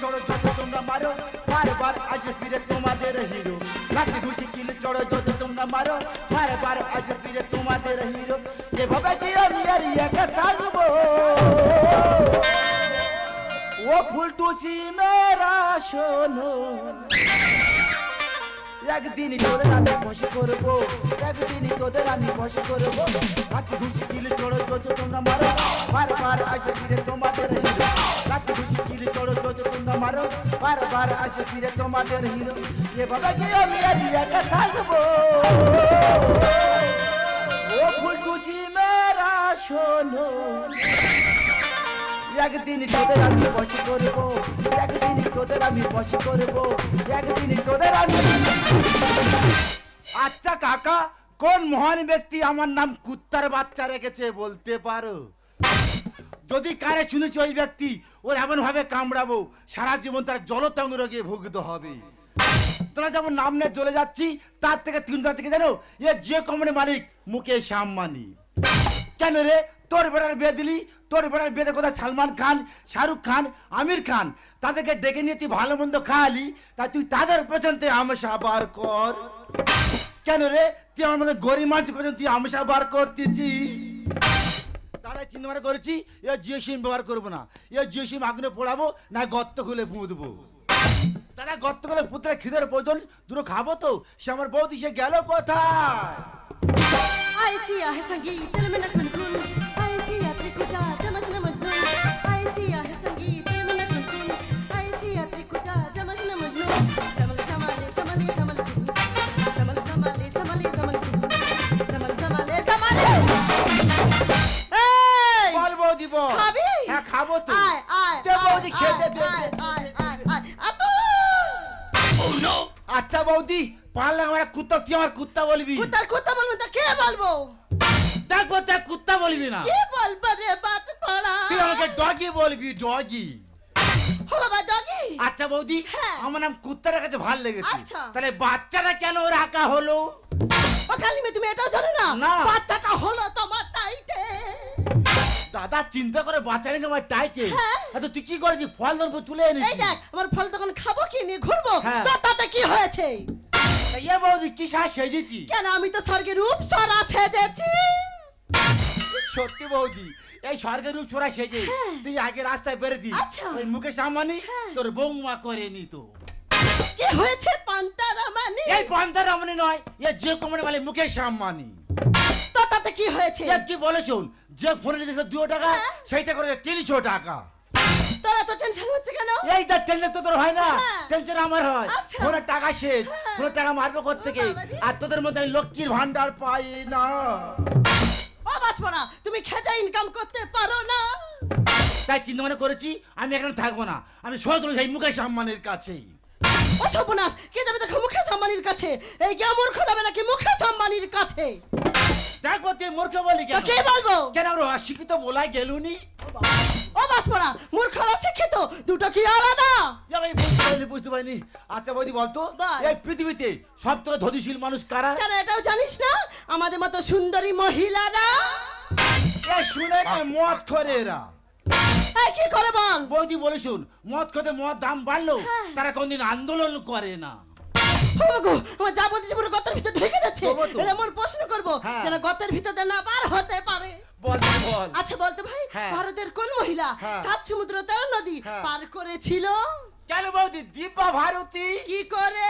চড়ো যত তোমরা মারো। বারবার আসে ফিরে তোমাদের হিরো। লাঠি ঘুষি কিল চড়ো যত তোমরা মারো। বারবার আসে ফিরে তোমাদের হিরো। যেভাবে কি আমি একা থাকব? ও ফুলটুসি মেরা শোনো। একদিন তোদের আমি বসে করব। একদিন তোদের আমি বসে করব। রাতে ঘুষি কিলে চড়ো যত তোমরা মারো। বারবার আসে ফিরে তোমাদের হিরো। রাতে ঘুষি কিলে চড়ো যত তোমরা মারো। বারবার আসে ফিরে তোমাদের হিরো। এভাবে কি আমি আর একা থাকব। ও ফুলটুসি মেরা শোনো। একদিন তোদের আমি বসে করব, একদিন তোদের আমি বসে করব, একদিন তোদের আমি আচ্ছা কাকা, কোন মহান ব্যক্তি আমার নাম কুত্তার বাচ্চা রেখেছে বলতে পারো? যদি কারে শুনেছি ওই ব্যক্তি, ওর এমন ভাবে কামড়াবো, সারা জীবন তার জলতঙ্গ রোগে ভুগতে হবে। তোরা যেমন নাম নিয়ে চলে যাচ্ছি, তার থেকে তিন থেকে জানো, এ যে কোম্পানির মালিক মুকেশ আম্বানি। কেন রে? তোর বেড়ার বিয়ে দিলি, তোর বেড়ার বিয়েতে কোথায় সালমান খান, শাহরুখ খান, আমির খান? তাদেরকে ডেকে নিয়ে তুই ভালো মন্দ খাওয়ালি তা তুই তাদের পেছনতে হামেশা বার কর। কেন রে? তুই আমার মধ্যে গরিব মানুষ পর্যন্ত তুই হামেশা বার করতেছি তারাই চিন্তা করেছি, এ জিও সিম ব্যবহার করব না। এ জিও সিম আগুনে পোড়াবো না গর্ত খুলে ফুঁ দেবো তারা গর্ত খুলে পুত্রে খিদের প্রয়োজন, দুটো খাব তো? সে আমার বৌদি, সে গেল কোথায়? আয় সি আহে সংগীত তেল মেনা কন্ট্রোল খাব তো? বৌদি খেতে দে আতো আচ্ছা বৌদি পারলে আমার কুত্তা তুই আমার কুত্তা বলবি। কুত্তার কুত্তা বলব তো কে বলব? দেখব দেখ কুত্তা বলবি না। কে বলব রে বাজ পড়া তুই আমাকে ডগি বলবি ডগি। ও বাবা ডগি? আচ্ছা বৌদি হ্যাঁ। আমার নাম কুত্তার কাছে ভালো লেগেছে। আচ্ছা। তাহলে বাচ্চাটা কেন রাখা হলো? ও কালিমে তুমি এটাও জানো না? না। বাচ্চাটা হলো তোমার দাদা চিন্তা করে আমার হ্যাঁ। তুই কি করেছিস? ফল দর্প তুলে এই দেখ আমার ফল তখন খাব কি নিয়ে ঘুরবো? হ্যাঁ। তাতে কি হয়েছে? ইয়ে বৌদি কি সাজ সেজেছি? কেন আমি তো স্বর্গের রূপ সরা সেজেছি। সত্যি বৌদি এই স্বর্গের রূপ ছোড়া সেজে। হ্যাঁ। তুই আগে রাস্তায় বেরোতি। আচ্ছা। ওই মুকেশ আম্বানি হ্যাঁ। তোর বৌমা করে নিত। কি হয়েছে পান্তারা মানে এই পান্তার আম্বানি নয় এ যে কোম্পানি বলে মুকেশ আম্বানি তাতে কি হয়েছে? কি বলে শোন? যে ফোনে দিয়েছে দুশো টাকা হ্যাঁ। সেইটা করে তিনশো টাকা। তোরা তো টেনশন হচ্ছে কেন? এই তার টেনশন তো তোর হয় না। হ্যাঁ। টেনশন আমার হয়। আচ্ছা। ফোনের টাকা শেষ। হ্যাঁ। ফোনের টাকা মারবো আর তোদের মধ্যে আমি লক্ষ্মীর ভান্ডার পাই না। ও তুমি খেটে ইনকাম করতে পারো না। তাই চিন্তা মনে করেছি আমি এখানে থাকব না। আমি সোজা যাই মুকেশ আম্বানির কাছেই কে যাবে দেখো মুখেশ আম্বানির কাছে? এই গে মূর্খ যাবে নাকি মুখেশ আম্বানির কাছে? দেখো তুই মূর্খ বলি কেন? কে বলব? কেন আমরা অশিক্ষিত বলাই গেলুনি? ও বাছপড়া মূর্খ আর শিক্ষিত দুটো কি আলাদা? আমি বুঝতে পারিনি বুঝতে পারিনি। আচ্ছা বৌদি বলতো এই পৃথিবীতে সব থেকে মানুষ কারা? কেন এটাও জানিস না? আমাদের মতো সুন্দরী মহিলারা? এ শুনে না মদ করে এরা? কি করে বল? বৌদি বলে শুন মদ খেতে মদ দাম বাড়লো হ্যাঁ। তারা কোনদিন আন্দোলন করে না। ও গো আমার যা বলতেছি পুরো গর্তের ভিতর ঢুকে যাচ্ছে তবু তো। এর এমন প্রশ্ন করব হ্যাঁ। যেন গর্তের ভিতরে না পার হতে পারে বল বল আচ্ছা বলতো ভাই হ্যাঁ। ভারতের কোন মহিলা হ্যাঁ। সাত সমুদ্র তেরো নদী হ্যাঁ। পার করেছিল কেন বৌদি দীপা ভারতী কি করে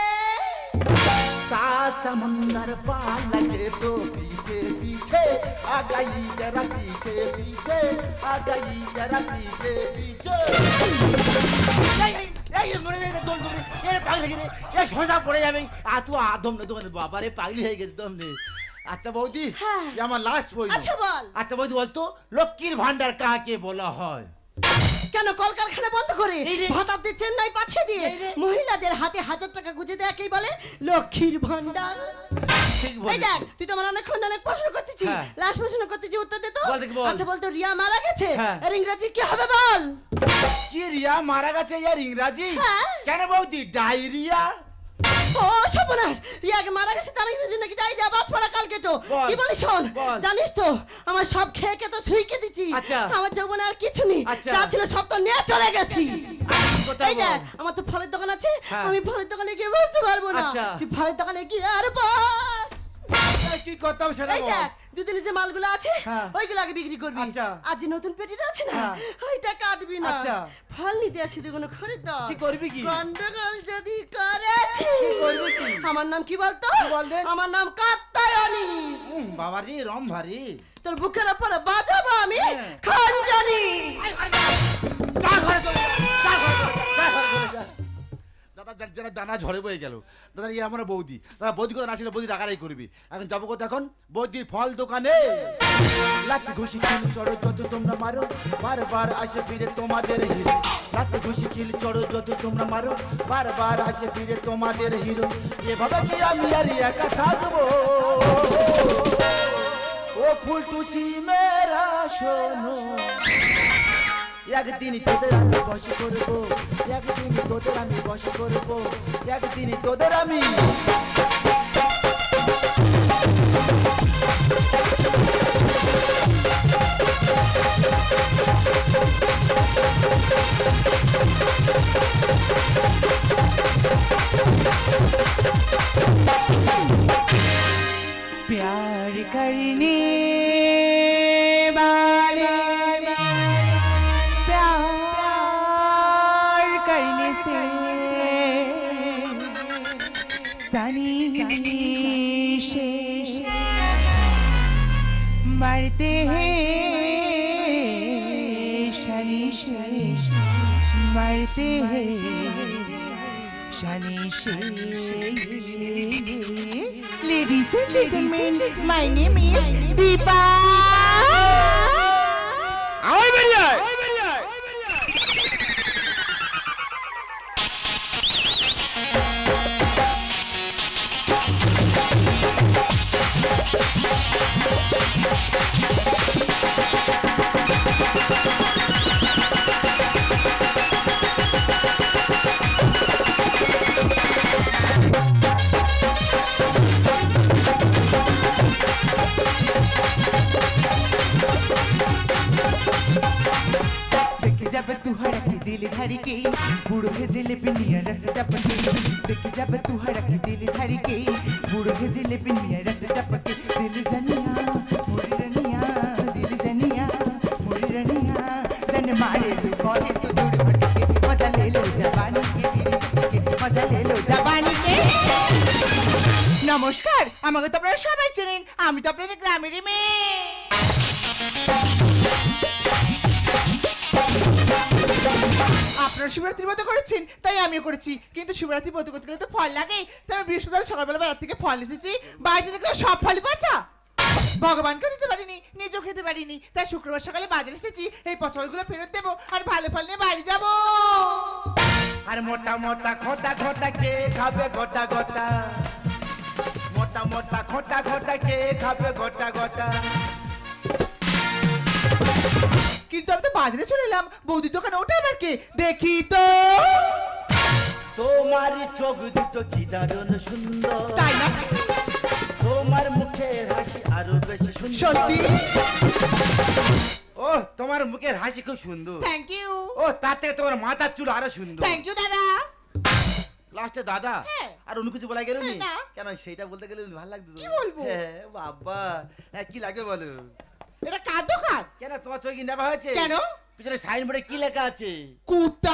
सात समंदर पार लगे तो पीछे पीछे आ गई जरा पीछे पीछे आ गई जरा पीछे पीछे এই, এই, এই, দোল পাগলি হয়ে গেছে, পড়ে যাবে। আর তুই আদম না দোকানে বাবা রে পাগলি হয়ে গেছে দম রে। আচ্ছা বৌদি হ্যাঁ। আমার লাস্ট বই। আচ্ছা বল। আচ্ছা বৌদি বলতো লক্ষ্মীর ভান্ডার কাকে বলা হয়? কেন কলকারখানা বন্ধ করে? দিয়ে চেন্নাই পাঠিয়ে দিয়ে মহিলাদের হাতে হাজার টাকা গুজে দেয় একেই বলে লক্ষ্মীর ভান্ডার দেখ তুই তো আমার অনেকক্ষণ অনেক প্রশ্ন করতেছি। হ্যাঁ। লাস্ট প্রশ্ন করতেছি উত্তর দে তো। আচ্ছা বলতো রিয়া মারা গেছে? আর ইংরাজি কি হবে বল? কি রিয়া মারা গেছে ইয়ার ইংরাজি হ্যাঁ। কেন বৌদি ডায়রিয়া? ও সপনার তুই আগে মারা গেছে তার ইংরেজি নাকি ডাইরিয়া? বাদ পড়া কালকে তো। কি বলি শোন? জানিস তো আমার সব খেয়ে কে তো সুইকে দিচ্ছি আচ্ছা। আমার যৌবনে আর কিছু নেই। আচ্ছা। যা ছিল সব তো নিয়ে চলে গেছি। এই দেখ আমার তো ফলের দোকান আছে। হ্যাঁ। আমি ফলের দোকানে গিয়ে বসতে পারব না। আচ্ছা। তুই ফলের দোকানে গিয়ে আর বাস। কি করতাম সেটা দেখ দুদিনে যে মালগুলো আছে হ্যাঁ। ওইগুলো আগে বিক্রি করবি আচ্ছা। আর যে নতুন পেটিটা আছে না হ্যাঁ। ওইটা কাটবি না আচ্ছা। ফল নিতে আসি তো কোনো খরিদ্দার কি করবি কি? গন্ডগোল যদি করেছি করবি কি? আমার নাম কি বলতো? আমার নাম কাত্তায়নি উম, বাবা রে রম ভারী তোর বুকের উপরে বাজাবো আমি হ্যাঁ। খানজানি যা ঘরে চলে যা, ঘরে যা, ঘরে যা। দাদা যেন দানা ঝরে বয়ে গেল। দাদা ইয়ে আমার বৌদি। দাদা, বৌদি কথা না ছিল, বৌদি রাগারাই করবি। এখন যাব কোথায় এখন? বৌদির ফল দোকানে। লাঠি ঘুষি খিল, চড়ো যত তোমরা মারো, বারবার আসে ফিরে তোমাদের হিরো। লাঠি ঘুষি খিল, চড়ো যত তোমরা মারো, বারবার আসে ফিরে তোমাদের হিরো। এভাবে কি আমি আর একা থাকব? ও ফুলটুসি, মেরা শোনো। একদিন তোদের আমি বস করবো একদিন তোদের আমি বস করবো একদিন তোদের আমি प्यार करने मरते हैं शनि मरते हैं Shani Ladies and gentlemen, my name is Deepa. आओ बढ़िया धर के बूढ़ो के जिलेबी नियर रस टपके देख जब तू हड़क दिल धर के बूढ़ो के আপনারা শিবরাত্রির মতো করেছেন, তাই আমিও করেছি। কিন্তু শিবরাত্রি ব্রত করতে গেলে তো ফল লাগে তাই আমি বৃহস্পতিবার সকালবেলা বাজার থেকে ফল এসেছি। বাড়িতে দেখলে সব ফলই পচা। ভগবানকেও দিতে পারিনি, নিজেও খেতে পারিনি। তাই শুক্রবার সকালে বাজারে এসেছি, এই পচা ফলগুলো ফেরত দেবো আর ভালো ফল নিয়ে বাড়ি যাব। আর মোটা মোটা খোটা খোটা কে খাবে গোটা গোটা? মোটা মোটা খোটা খোটা কে খাবে গোটা গোটা? কিন্তু আমি তো বাজারে চলে এলাম। বৌদি দোকানে ওটা আবার কে? দেখি তো। তোমার চোখ দুটো কি দারুণ সুন্দর। তাই না? তোমার মুখের হাসি আরও বেশি সুন্দর। সত্যি? ও তোমার মুখের হাসি খুব সুন্দর। থ্যাংক ইউ ও তার থেকে তোমার মাথার চুল আরও সুন্দর। থ্যাংক ইউ দাদা। লাস্টে দাদা হ্যাঁ। আর অন্য কিছু বলা গেল না। কেন সেইটা বলতে গেলে ভালো লাগতো তো। কি বলব? হ্যাঁ, বাবা। হ্যাঁ কি লাগে বলো? এটা কার? দোকান কেন তোমার চোখে নেবা হয়েছে? কেন? পিছনে সাইনবোর্ডে কি লেখা আছে? কুত্তা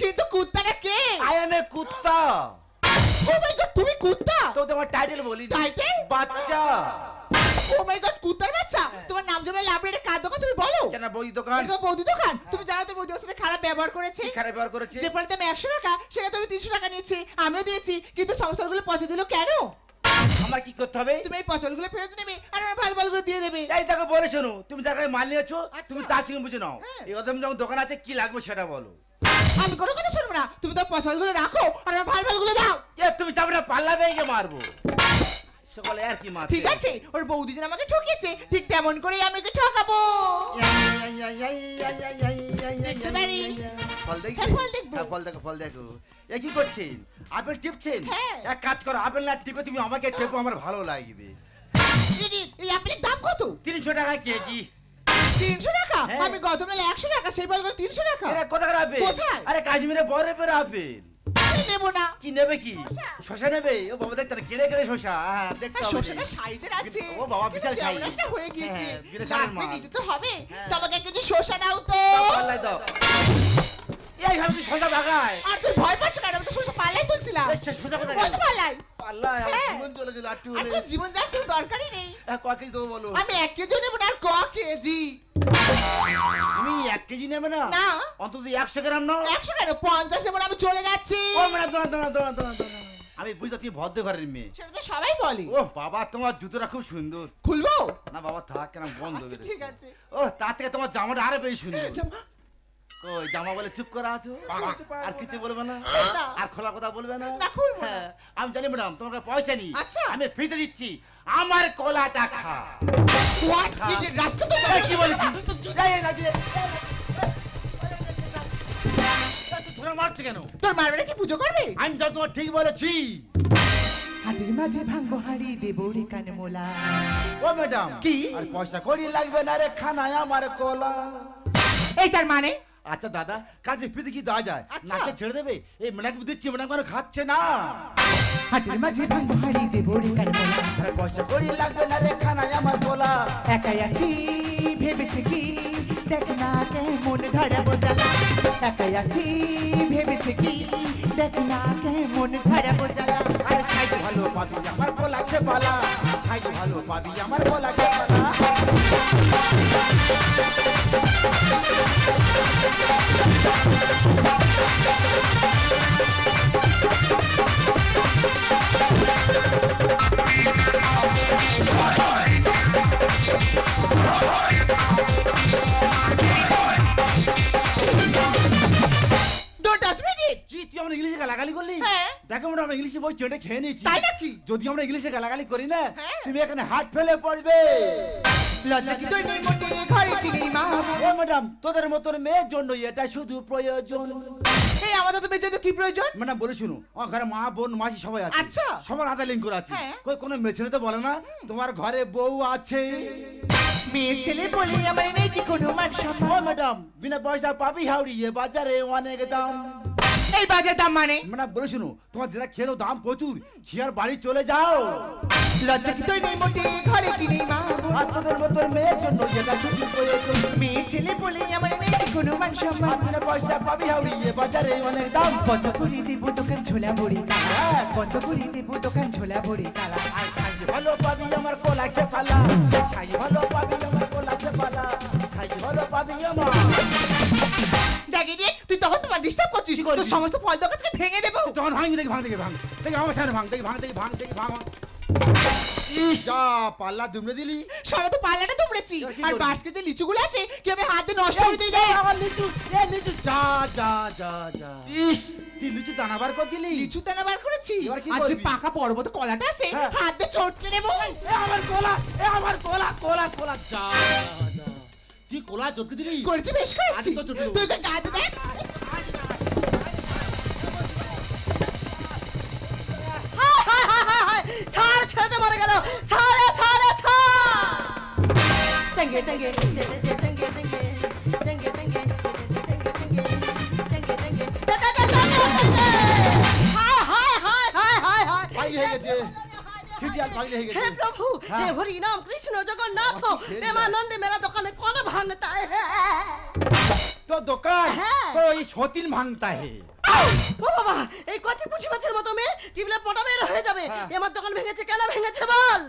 কিন্তু কুত্তাটা কে? আই এম এ কুত্তা। ও মাই গড তুমি কুত্তা? তো তোমার টাইটেল বলি Title? বাচ্চা। ও মাই গড কুত্তার বাচ্চা? তোমার নাম লাইব্রেরি কার দোকান? তুমি বলো। কেন বই দোকান? এটা বৌদি দোকান? তুমি জানো তো বৌদি সাথে খারাপ ব্যবহার করেছে? খারাপ ব্যবহার করেছে? যে পরে আমি একশো টাকা সেটা তুমি তিনশো টাকা নিয়েছি আমিও দিয়েছি কিন্তু সমস্যাগুলো পচা দিল কেন? আমার কি করতে হবে তুমি এই পচলগুলো ফেরত নেবে আর আমার ভালো ভালোগুলো দিয়ে দেবে এই দেখো বলে শোনো তুমি যার কাছে মাল নিয়েছো আচ্ছা। তুমি তার সঙ্গে বুঝে নাও হ্যাঁ। এই অদম যখন দোকান আছে কি লাগবে সেটা বলো আমি কোনো কথা শুনব না তুমি তো পচলগুলো রাখো আর আমার ভালো ভালোগুলো দাও এ তুমি যাবে না পাল্লা বেগে মারবো সকলে আর কি মারবে ঠিক আছে ওর বৌদি যেন আমাকে ঠকিয়েছে ঠিক তেমন করেই আমি ওকে ঠকাবো দেখতে পারি? ফল দেখবে? হ্যাঁ, ফল দেখব। হ্যাঁ, ফল দেখো ফল দেখো। এ কি করছেন আপেল টিপছেন? হ্যাঁ। এক কাজ করো আপেল না টিপে তুমি আমাকে টেপো আমার ভালো লাগবে। দিদি, এই আপেলের দাম কত? তিনশো টাকা কেজি। তিনশো টাকা? হ্যাঁ। আমি গতবেলা একশো টাকা সেই বলব তিনশো টাকা। এরা কোথাকার আপেল? কোথায়? আরে কাশ্মীরে বরফের আপেল। আমি নেব না কি নেবে কি। শশা। নেবে? ও বাবা দেখতে না কেড়ে কেড়ে শশা। হ্যাঁ দেখতে হবে। শসাটা সাইজের আছে। ও বাবা, বিশাল কিন্তু একটা হয়ে গিয়েছে। হ্যাঁ, লাগবে। তো হবে। তোমাকে কিছু শসা দাও তো। পাল্লাই দাও। তুই শশা ভাগায়। আর তুই ভয় পাচ্ছ কেন? আমি তো পাল্লাই তুলছিলাম। এই শশা কোথায় আমার হ্যাঁ। জীবন চলে গেল আটটু হলে তোর জীবন যার কোনো দরকারই নেই। হ্যাঁ, কয় দেবো বলো? আমি এক কেজি নেব না আর ক কেজি? তুমি এক কেজি নেবে না? না। অন্তত একশো গ্রাম নাও। একশো কেন? পঞ্চাশ নেব না আমি চলে যাচ্ছি। ও ম্যাডাম দাঁড়া। আমি বুঝতে তুমি ভদ্র ঘরের মেয়ে। সেটা তো সবাই বলে। ও বাবা তোমার জুতোটা খুব সুন্দর। খুলবো? না বাবা থাক কেন বন্ধ আচ্ছা ঠিক আছে। ও তার থেকে তোমার জামাটা আরও বেশি সুন্দর। জামা- ওই জামা বলে চুপ করা আছো? আর কিছু বলবে না? না। আর খোলা কথা বলবে না? হ্যাঁ, আমি জানি ম্যাডাম তোমার পয়সা নেই। আচ্ছা। আমি ফ্রিতে দিচ্ছি। আমার কলাটা খা। রাস্তা তো কি দিয়ে। ধরে মারছো কেন? তোর মারবে কি? পুজো করবে? আমি যা তোমার ঠিক বলেছি। হাটের মাঝে ভাঙ্গো হাড়ি দেবো রে কানে মোলা। ও ম্যাডাম কি? আর পয়সা করি লাগবে না রে খানায় আমার কলা। এইটার মানে? আচ্ছা দাদা কাজে ফিতে কি দেওয়া যায়? আচ্ছা। নাকে ছেড়ে দেবে? এই ম্যাডাম দিচ্ছি ম্যাডাম কোনো খাচ্ছে না। হাটের মাঝে ভাঙ্গো হাড়ি দেবো রে কানে মোলা আরে পয়সা করি লাগবে না রে খানায় আমার কলা একাই আছি ভেবেছে কি? দেখ না কেমন ধরাবো জ্বালা একাই আছি ভেবেছে কি? দেখ না কেমন ধরাবো জ্বালা ভালো পাবি আমার বলাকে পালা ছাই ভালো পাবি আমার বলাকে পালা ডোন্ট ইংলিশে গালাগালি করলি? হ্যাঁ। দেখো ম্যাডাম আমরা ইংলিশে বই চেটে খেয়ে নিয়েছি। তাই নাকি? যদি আমরা ইংলিশে গালাগালি করি না হ্যাঁ। তুমি এখানে হাত ফেলে পড়বে। মোটে ম্যাডাম তোদের মতন মেয়ের জন্য এটা শুধু প্রয়োজন। এই আমাদের তো বেঁচে তো কি প্রয়োজন? ম্যাডাম বলে শুনো আমার ঘরে মা বোন মাসি সবাই আছে। আচ্ছা। সবার আধার লিঙ্ক করে আছে। কই কোনো মেশিনে তো বলে না তোমার ঘরে বউ আছে। মেয়ে ছেলে বলে আমার নেই কি কোনো মান ও সম্মান ম্যাডাম বিনা পয়সা পাবি হাওড়ি এ বাজারে অনেক দাম। এই বাজার দাম মানে? ম্যাডাম বলে শুনো তোমার যেটা খেলো দাম প্রচুর খেয়ার বাড়ি চলে যাও। লজ্জা কি তোর নেই মোটে ঘরে কি নেই মা আর তোদের মতন মেয়ের জন্য যেটা শুধু প্রয়োজন মেয়ে ছেলে বলে আমার নেই কোনো মান সম্মান। বিনা পয়সা পাবি হাওড়ি এ বাজারে অনেক দাম। কত করে দেবো দোকান ঝোলা ভরে কালা কত করে দেবো দোকান ঝোলা ভরে কালা ভালো পাবি আমার কোলাকে পালা সাই ভালো পাবি আমার কোলাকে পালা সাই ভালো পাবি আমার দেখ ইডিয়েট তুই তখন তোমার ডিস্টার্ব করছিস। তোর সমস্ত ফল দোকানকে ভেঙে দেবো। তখন ভাঙ দেখি ভাঙ দেখি ভাঙ। দেখি আমার সামনে ভাঙ দেখি ভাঙ দেখি ভাঙ দেখি ভাঙ। যা পাল্লা দুমড়ে দিলি। সবাই তো পাল্লাটা দুমড়েছি। আর বাসকে যে লিচুগুলো আছে কি আমি হাত দিয়ে নষ্ট করে রে আমার লিচু এ লিচু যা যা যা যা। ইস। তুই লিচু দানা বার করে দিলি। লিচু দানা বার করেছি। আর যে পাকা পর্বত কলাটা আছে হ্যাঁ। হাত চটকে দেবো। এ আমার কোলা এ আমার কোলা কোলা কোলা যা। তুই কোলা চটকে দিলি? করেছি বেশ করেছি। তো চটকে দেবো। তুই তো গাতে দেখ। হায়, হায়, হায়, হায়, হায়। ছাড় ছেড়ে মরে গেল ছাড়ে ছাড়ে ছাড়। থ্যাংক তেঙ্গে পাগলি হয়ে হে প্রভু হ্যাঁ। হে হরি নাম কৃষ্ণ জগন্নাথ প্রেমানন্দে মেরা দোকানে কোন ভাঙতা হ্যাঁ তো দোকান হ্যাঁ। তো এই সতীন ভাঙতা হে ও বাবা এই কচি পুঁটি মাছের মতো মেয়ে টিপলে পটা বের হয়ে যাবে হ্যাঁ। আমার দোকান ভেঙেছে কেন ভেঙেছে বল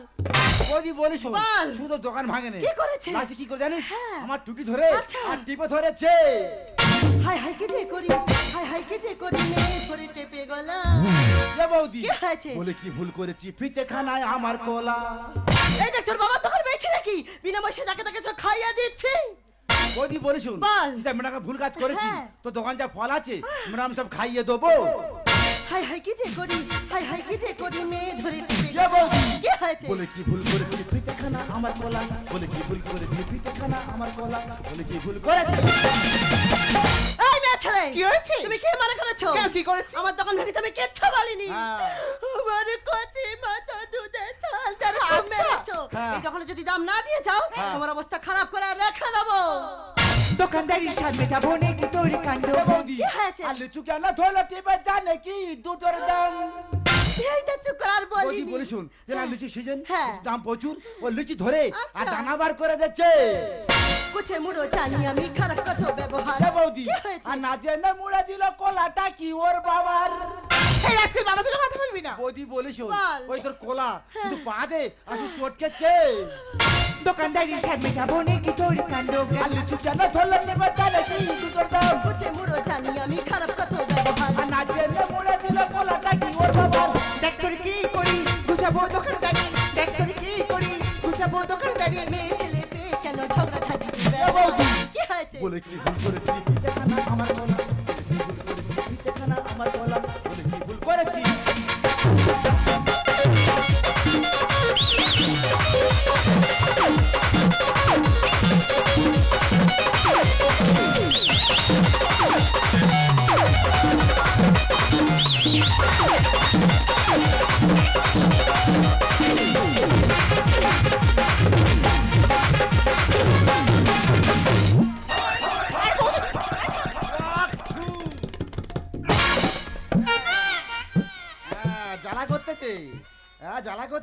ওদি বলিস শুধু দোকান ভাঙে নে কি করেছে? লাস্টে কি করে জানিস হ্যাঁ। আমার টুটি ধরে আচ্ছা। আর টিপে ধরেছে হাই হাই কি যে করি? হাই হাই কি যে করি? মেয়ে ধরে টেপে গলা। এ বৌদি কি হয়েছে? বলে কি ভুল করেছি? ফিতে খানায় আমার কলা। এই দেখ তোর বাবার দোকান পেয়েছি নাকি? বিনা পয়সা যাকে তাকে সব খাইয়ে দিচ্ছে। বৌদি বলে শুন বল। ম্যাডাম ভুল কাজ করেছি হ্যাঁ। তো দোকান যা ফল আছে আমরা সব খাইয়ে দেবো। হাই হাই কি যে করি হাই হাই কি যে করি মেয়ে ধরে কি হয়েছে বলে কি ভুল করেছি ফিতে খানা আমার কোলা বলে কি ভুল করেছি ফিতে খানা আমার কোলা বলে কি ভুল করেছে এই মেয়ে ছেলে কি হয়েছে? তুমি কি মনে করেছ কেন, কি করেছি? আমার দোকান ভেঙেছে আমি কিচ্ছু বলিনি হ্যাঁ। আমার কচি মাথা দুধে চালটা খুব আচ্ছা। মেরেছো হ্যাঁ। এই দোকানে যদি দাম না দিয়ে যাও হ্যাঁ। তোমার অবস্থা খারাপ করে রেখে দেবো দোকানদারির স্বাদ মেটাবো নাকি তোর কাণ্ড বৌদি কি হয়েছে? আর লিচু কেন ধরলো টিপে জানে কি দুটোর দাম বৌদি বলে শুন যে না লিচু সিজন হ্যাঁ। দাম প্রচুর ও লিচু ধরে আর আচ্ছা। দানা বার করে দিচ্ছে কুছে মুড়ো জানি আমি খারাপ কথা ব্যবহার এ বৌদি কি হয়েছে আর না জেনে মুড়ে দিল কলাটা কি ওর বাবার এই আজকে বাবা তোকে কথা বলবি না? বৌদি বলে বল। ওই তোর কোলা। হ্যাঁ। পা দে আর চটকেছে দোকানদারির স্বাদ মেটাবো নাকি তোর কাণ্ড? আর লিচু কেন ধরলো টিপে জানে কি দুটোর দাম কুছে মুড়ো জানি আমি খারাপ কথা ব্যবহার। আর না জেনে মুড়ে দিল কলাটা কি ওর বাবার দেখ তোর কি করি গুছাবো দোকানদারি। দেখ তোর কি করি গুছাবো দোকানদারি। মেয়ে ছেলে পেয়ে কেন ঝগড়া থাকি কি হয়েছে? বলে কি ভুল করেছি? পিঠেখানা আমার গলা ভুল করেছি পিঠেখানা আমার গলা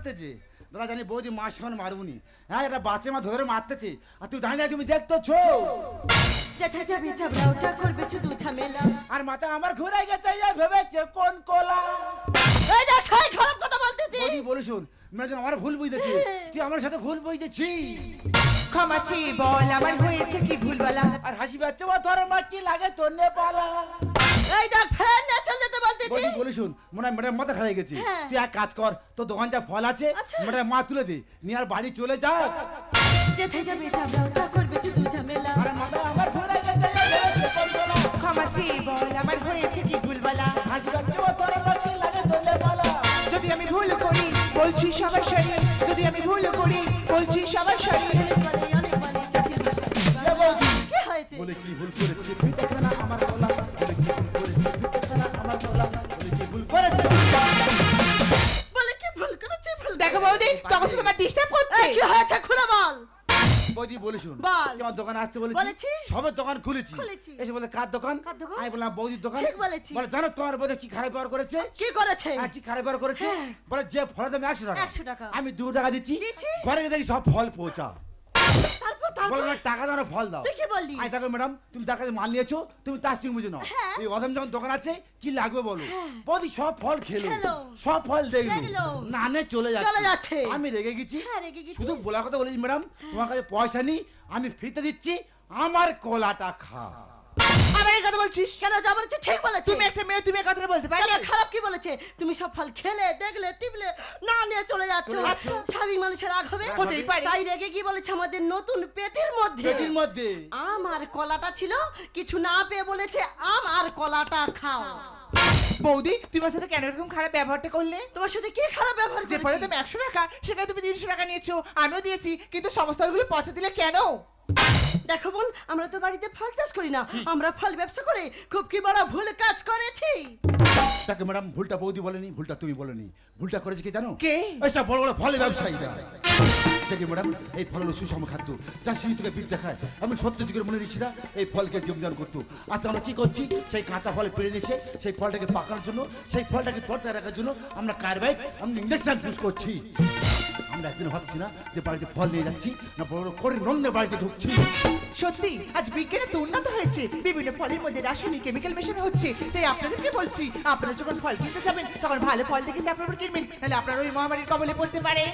হ্যাঁ করতেছে দাদা জানি বৌদি মাস মান মারুনি। হ্যাঁ এটা বাচ্চা মা ধরে মারতেছে। আর তুই দাঁড়িয়ে তুমি দেখতেছো? যেথা যাবে ঝগড়া ওটা করবে শুধু ঝামেলা। আর মাথা আমার ঘুরে গেছে ইয়া ভেবেছে কোন কোলা? এই দেখ সেই খারাপ কথা বলতেছি। বৌদি বলে শুন মেয়ে আমার ভুল বুঝতেছি। তুই আমার সাথে ভুল বুঝতেছি ক্ষমা চেয়ে বল আমার হয়েছে কি ভুল বলা আর হাসি বাচ্চা ও তোর মা কি লাগে তোর নেপালা? এই দেখ ফের না চল যেতে বলতেছি বৌদি বলে শুন মনে হয় ম্যাডাম মাথা খারাপ গেছে। হ্যাঁ। তুই এক কাজ কর তোর দোকান যা ফল আছে আচ্ছা। ম্যাডাম মা তুলে দে নিয়ে আর বাড়ি চলে যা। যেথা যাবে ঝগড়া ওটা করবে শুধু ঝামেলা। আরে মাথা আমার ঘুরে গেছে ভেবেছে কোন কোলা ক্ষমা চেয়ে বল আমার হয়েছে কি ভুল বলা হাসি পাচ্ছে ও তোর মা কি লাগে তোর নেপালা যদি আমি ভুল করি বলছি সবার সরি। যদি আমি ভুল করি বলছি সবার মানে অনেক মানে জটিল ভাষা কি হয়েছে? বলে কি ভুল করেছি? পিঠেখানা আমার কি হয়েছে খুলে বল বৌদি বলি শুন বল। তুই আমার আসতে বলেছি বলেছি। সবে দোকান খুলেছি খুলেছি। এসে বলে কার দোকান কার দোকান? আমি বললাম বৌদির দোকান ঠিক বলেছি। বলে জানো তোমার বোধ কি খারাপ ব্যবহার করেছে কি করেছে হ্যাঁ, কি খারাপ ব্যবহার করেছে হ্যাঁ। বলে যে ফলের দাম একশো টাকা 100 টাকা। আমি দু টাকা দিচ্ছি দিচ্ছি। ঘরে গিয়ে দেখি সব ফল পৌঁছা তারপর বলে তারপর না, টাকা দাও ফল দাও। তুই কি বললি? আমি দেখো ম্যাডাম তুমি তার কাছে মাল নিয়েছো তুমি তার সঙ্গে বুঝে নাও। হ্যাঁ। এই অদম যখন দোকান আছে কি লাগবে বলো? হ্যাঁ। বৌদি সব ফল খেলো। সব ফল দেখল দেখল। নানে চলে যাচ্ছে। চলে যাচ্ছে। আমি রেগে গেছি। হ্যাঁ শুধু বলার কথা ম্যাডাম তোমার কাছে পয়সা নেই আমি ফিরতে দিচ্ছি আমার কলাটা খা। আমার এই কথা বলছিস? কেন যা বলেছে ঠিক বলেছে। তুমি একটা মেয়ে তুমি এই কথাটা বলতে পারলে? খারাপ কি বলেছে? তুমি সব ফল খেলে দেখলে টিপলে না নিয়ে চলে যাচ্ছ। স্বাভাবিক মানুষের রাগ হবে। তাই রেগে কি বলেছে আমাদের নতুন পেটের মধ্যে? পেটের মধ্যে। আম আর কলাটা ছিল কিছু না পেয়ে বলেছে আম আর কলাটা খাও। বৌদি তুমি আমার সাথে কেন এরকম খারাপ ব্যবহারটা করলে? তোমার সাথে কি খারাপ ব্যবহার যে পরে তুমি একশো টাকা সেখানে তুমি তিনশো টাকা নিয়েছো আমিও দিয়েছি কিন্তু সমস্ত ফলগুলো পচা দিলে কেন? দেখো বোন আমরা তো বাড়িতে ফল চাষ করি না। আমরা ফল ব্যবসা করে খুব কি বড় ভুল কাজ করেছি? তাকে ম্যাডাম ভুলটা বৌদি বলেনি ভুলটা তুমি বলেনি। ভুলটা করেছে কি জানো? কে? এইসব বড় বড় ফলের ব্যবসায়ীরা। দেখি ম্যাডাম, এই ফল সুষম খাদ্য। যা শিশু থেকে দেখায়। আমি সত্য যুগের মনে ঋষিরা এই ফলকে জীবনযাপন করতো। আজকে আমরা কি করছি? সেই কাঁচা ফল পেরে নিয়েছে সেই ফলটাকে পাকানোর জন্য, সেই ফলটাকে তরতায় রাখার জন্য আমরা কার্বাইড, আমরা ইঞ্জেকশন ইউজ করছি। আমরা একদিন ভাবছি না যে বাড়িতে ফল নিয়ে যাচ্ছি, না বড় করে নন্যে বাড়িতে ঢুকছি। সত্যি, আজ বিজ্ঞানে তো উন্নত হয়েছে। বিভিন্ন ফলের মধ্যে রাসায়নিক কেমিক্যাল মেশানো হচ্ছে। তাই আপনাদেরকে বলছি, আপনারা যখন ফল কিনতে যাবেন, তখন ভালো ফল দেখে তারপর কিনবেন। নাহলে আপনারা ওই মহামারীর কবলে পড়তে পারেন।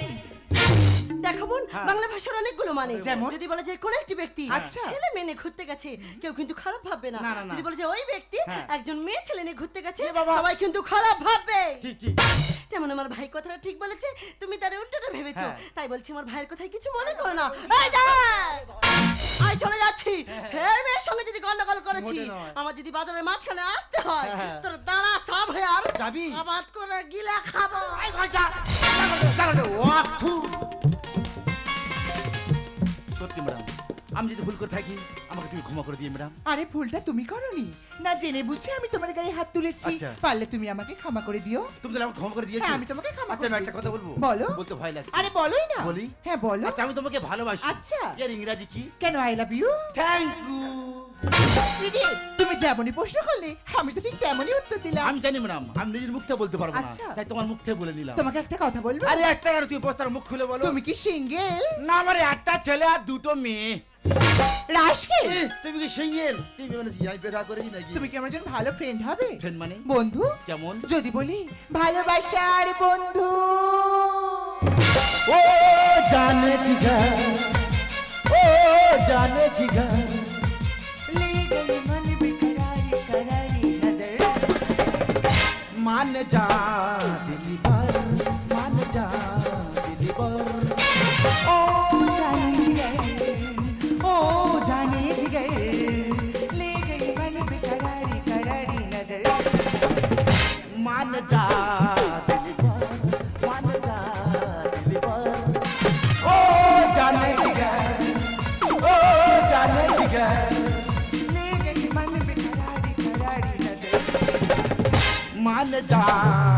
দেখো বোন হ্যাঁ। বাংলা ভাষার অনেকগুলো মানে যেমন? যদি বলে যে কোন একটি ব্যক্তি আচ্ছা। ছেলে মেয়ে নিয়ে ঘুরতে গেছে কেউ কিন্তু খারাপ ভাববে না। যদি বলে যে ওই ব্যক্তি হ্যাঁ। একজন মেয়ে ছেলে নিয়ে ঘুরতে গেছে সবাই কিন্তু খারাপ ভাববে তেমন আমার ভাই কথাটা ঠিক বলেছে তুমি তার উল্টোটা ভেবেছো হ্যাঁ। তাই বলছি আমার ভাইয়ের কথাই কিছু মনে করো না আই চলে যাচ্ছি ফের মেয়ের সঙ্গে যদি গন্ডগোল করেছি আমার যদি বাজারের মাঝখানে আসতে হয়। তোর দাঁড়া সব হয়ে আর যাবি? আবাদ করে গিলা খাব ওয়াক থু। সত্যি ম্যাডাম আমি যদি ভুল করে থাকি আমাকে তুমি ক্ষমা করে দিয়ে ম্যাডাম আরে ভুলটা তুমি করনি। না জেনে বুঝে আমি তোমার গায়ে হাত তুলেছি। আচ্ছা। পারলে তুমি আমাকে ক্ষমা করে দিও। তুমি তাহলে আমাকে ক্ষমা করে দিয়েছ? হ্যাঁ, আমি তোমাকে ক্ষমা আচ্ছা করে আমি একটা দিয়েছি। কথা বলব? বলো। বলতে ভয় লাগছে। আরে বলোই না। বলি? হ্যাঁ বলো। আচ্ছা আমি তোমাকে ভালোবাসি। আচ্ছা। এর ইংরাজি কি? কেন I love you thank you তুমি যেমনই প্রশ্ন করলে আমি তো ঠিক তেমনই উত্তর দিলাম। আমি জানি ম্যাডাম আমি নিজের মুখ থেকে বলতে পারব না। আচ্ছা। তাই তোমার মুখ থেকে বলে দিলাম। তোমাকে একটা কথা বলব? আরে একটা বস্তার মুখ খুলে বলো। তুমি কি সিঙ্গেল? না আমার একটা ছেলে আর দুটো মেয়ে। রাশকে এ, তুমি কি সিঙ্গেল? তুমি মানে আমি বেরা করেছি নাকি? তুমি কি আমার জন্য ভালো ফ্রেন্ড হবে? ফ্রেন্ড মানে? বন্ধু? কেমন? যদি বলি ভালোবাসার বন্ধু। ও জানে জিগার ও জানে मान जा दिली Die.